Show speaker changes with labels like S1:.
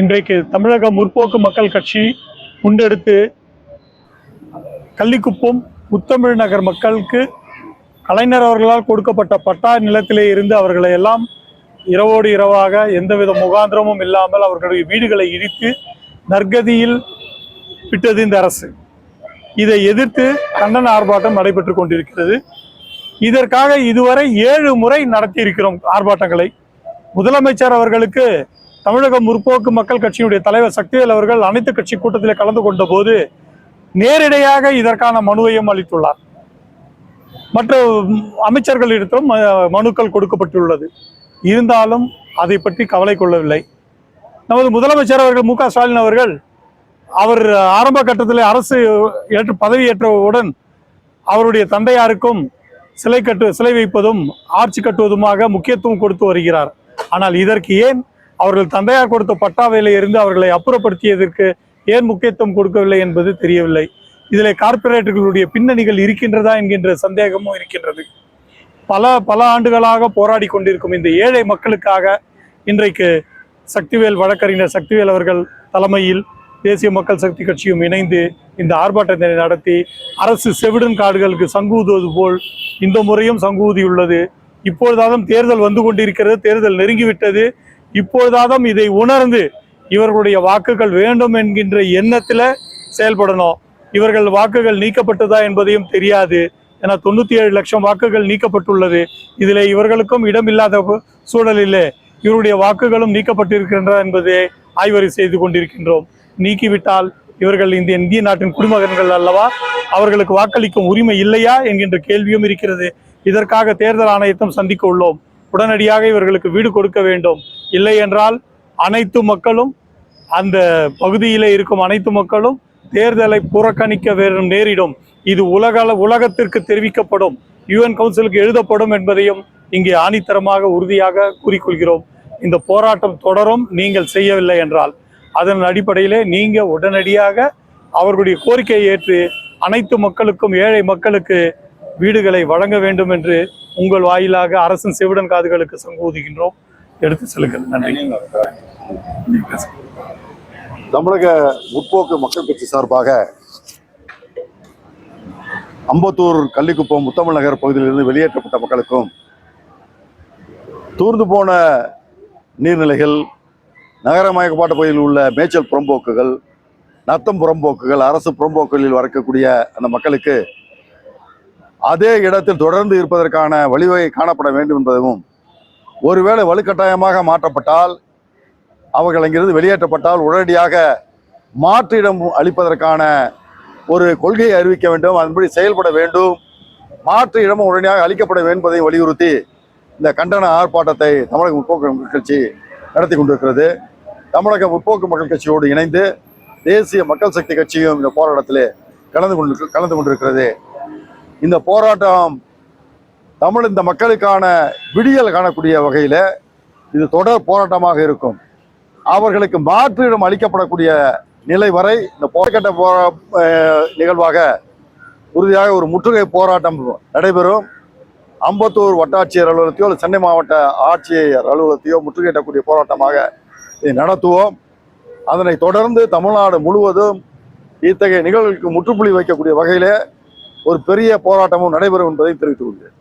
S1: இன்றைக்கு தமிழக முற்போக்கு மக்கள் கட்சி முன்னெடுத்து கள்ளிக்குப்பம் முத்தமிழ் நகர் மக்களுக்கு கலைஞர் அவர்களால் கொடுக்கப்பட்ட பட்டா நிலத்திலே இருந்து அவர்களை எல்லாம் இரவோடு இரவாக எந்தவித முகாந்திரமும் இல்லாமல் அவர்களுடைய வீடுகளை இடித்து நற்கதியில் விட்டது இந்த அரசு. இதை எதிர்த்து கண்டன ஆர்ப்பாட்டம் நடைபெற்று கொண்டிருக்கிறது. இதற்காக இதுவரை ஏழு முறை நடத்தி இருக்கிறோம் ஆர்ப்பாட்டங்களை. முதலமைச்சர் அவர்களுக்கு தமிழக முற்போக்கு மக்கள் கட்சியினுடைய தலைவர் சக்திவேல் அவர்கள் அனைத்து கட்சி கூட்டத்தில் கலந்து கொண்ட போது நேரிடையாக இதற்கான மனுவையும் அளித்துள்ளார். மற்ற அமைச்சர்களிடத்திலும் ம- மனுக்கள் கொடுக்கப்பட்டுள்ளது. இருந்தாலும் அதை பற்றி கவலை கொள்ளவில்லை. நமது முதலமைச்சர் அவர்கள் மு க ஸ்டாலின் அவர்கள் அவர் ஆரம்ப கட்டத்தில் அரசு ஏற்று பதவியேற்றவுடன் அவருடைய தந்தையாருக்கும் சிலை கட்டு சிலை வைப்பதும் ஆட்சி கட்டுவதுமாக முக்கியத்துவம் கொடுத்து வருகிறார். ஆனால் இதற்கு ஏன் அவர்கள் தந்தையார் கொடுத்த பட்டாவையில இருந்து அவர்களை அப்புறப்படுத்தியதற்கு ஏன் முக்கியத்துவம் கொடுக்கவில்லை என்பது தெரியவில்லை. இதில் கார்ப்பரேட்டுகளுடைய பின்னணிகள் இருக்கின்றதா என்கின்ற சந்தேகமும் இருக்கின்றது. பல பல ஆண்டுகளாக போராடி கொண்டிருக்கும் இந்த ஏழை மக்களுக்காக இன்றைக்கு சக்திவேல் வழக்கறிஞர் சக்திவேல் அவர்கள் தலைமையில் தேசிய மக்கள் சக்தி கட்சியும் இணைந்து இந்த ஆர்ப்பாட்டத்தை நடத்தி அரசு செவிடன் காடுகளுக்கு சங்கூதுவது போல் இந்த முறையும் சங்கூதியுள்ளது இப்பொழுதாலும் தேர்தல் வந்து கொண்டிருக்கிறது. தேர்தல் நெருங்கிவிட்டது. இப்பொழுதாதும் இதை உணர்ந்து இவர்களுடைய வாக்குகள் வேண்டும் என்கின்ற எண்ணத்தில் செயல்படணும். இவர்கள் வாக்குகள் நீக்கப்பட்டதா என்பதையும் தெரியாது. ஏன்னா தொண்ணூற்றி ஏழு லட்சம் வாக்குகள் நீக்கப்பட்டுள்ளது. இதில் இவர்களுக்கும் இடம் இல்லாத சூழலிலே இவருடைய வாக்குகளும் நீக்கப்பட்டிருக்கின்றன என்பதை ஆய்வறி செய்து கொண்டிருக்கின்றோம். நீக்கிவிட்டால் இவர்கள் இந்த இந்திய நாட்டின் குடிமகன்கள் அல்லவா? அவர்களுக்கு வாக்களிக்கும் உரிமை இல்லையா? என்கின்ற கேள்வியும் இருக்கிறது. இதற்காக தேர்தல் ஆணையத்தும் சந்திக்க உள்ளோம். உடனடியாக இவர்களுக்கு வீடு கொடுக்க வேண்டும். இல்லை என்றால் அனைத்து மக்களும் அந்த பகுதியிலே இருக்கும் அனைத்து மக்களும் தேர்தலை புறக்கணிக்க வேறும் நேரிடும். இது உலக உலகத்திற்கு தெரிவிக்கப்படும். யுஎன் கவுன்சிலுக்கு எழுதப்படும் என்பதையும் இங்கே ஆணித்தரமாக உறுதியாக கூறிக்கொள்கிறோம். இந்த போராட்டம் தொடரும் நீங்கள் செய்யவில்லை என்றால். அதன் அடிப்படையிலே நீங்க உடனடியாக அவர்களுடைய கோரிக்கையை ஏற்று அனைத்து மக்களுக்கும் ஏழை மக்களுக்கு வீடுகளை வழங்க வேண்டும் என்று உங்கள் வாயிலாக அரசின் செவிடன் காதுகளுக்கு சங்கூதுகின்றோம். எடுத்து செல்லுங்கள். நன்றி.
S2: தமிழக முற்போக்கு மக்கள் கட்சி சார்பாக அம்பத்தூர் கள்ளிக்குப்பம் முத்தமிழ் நகர் பகுதியிலிருந்து வெளியேற்றப்பட்ட மக்களுக்கும் தூர்ந்து போன நீர்நிலைகள் நகரமயக்கப்பாட்டு பகுதியில் உள்ள மேய்ச்சல் புறம்போக்குகள் நத்தம் புறம்போக்குகள் அரசு புறம்போக்குகளில் வரக்கூடிய அந்த மக்களுக்கு அதே இடத்தில் தொடர்ந்து இருப்பதற்கான வழிவகை காணப்பட வேண்டும் என்பதும் ஒருவேளை வலுக்கட்டாயமாக மாற்றப்பட்டால் அவர்கள் அங்கிருந்து வெளியேற்றப்பட்டால் உடனடியாக மாற்று இடம் அளிப்பதற்கான ஒரு கொள்கையை அறிவிக்க வேண்டும் அதன்படி செயல்பட வேண்டும் மாற்று இடமும் உடனடியாக அளிக்கப்பட வேண்டும் என்பதை வலியுறுத்தி இந்த கண்டன ஆர்ப்பாட்டத்தை தமிழக முற்போக்கு மக்கள் கட்சி நடத்தி கொண்டிருக்கிறது. தமிழக முற்போக்கு மக்கள் கட்சியோடு இணைந்து தேசிய மக்கள் சக்தி கட்சியும் இந்த போராட்டத்தில் கலந்து கொண்டு கலந்து கொண்டிருக்கிறது. இந்த போராட்டம் தமிழ் இந்த மக்களுக்கான விடியல் காணக்கூடிய வகையில் இது தொடர் போராட்டமாக இருக்கும். அவர்களுக்கு மாற்றிடம் அளிக்கப்படக்கூடிய நிலை வரை இந்த போராட்ட போரா நிகழ்வாக உறுதியாக ஒரு முற்றுகை போராட்டம் நடைபெறும். அம்பத்தூர் வட்டாட்சியர் அலுவலகத்தையோ அல்லது சென்னை மாவட்ட ஆட்சியர் அலுவலகத்தையோ முற்றுகையிடக்கூடிய போராட்டமாக இதை நடத்துவோம். அதனை தொடர்ந்து தமிழ்நாடு முழுவதும் இத்தகைய நிகழ்வுகளுக்கு முற்றுப்புள்ளி வைக்கக்கூடிய வகையிலே ஒரு பெரிய போராட்டமும் நடைபெறும் என்பதை தெரிவித்துக் கொள்கிறேன்.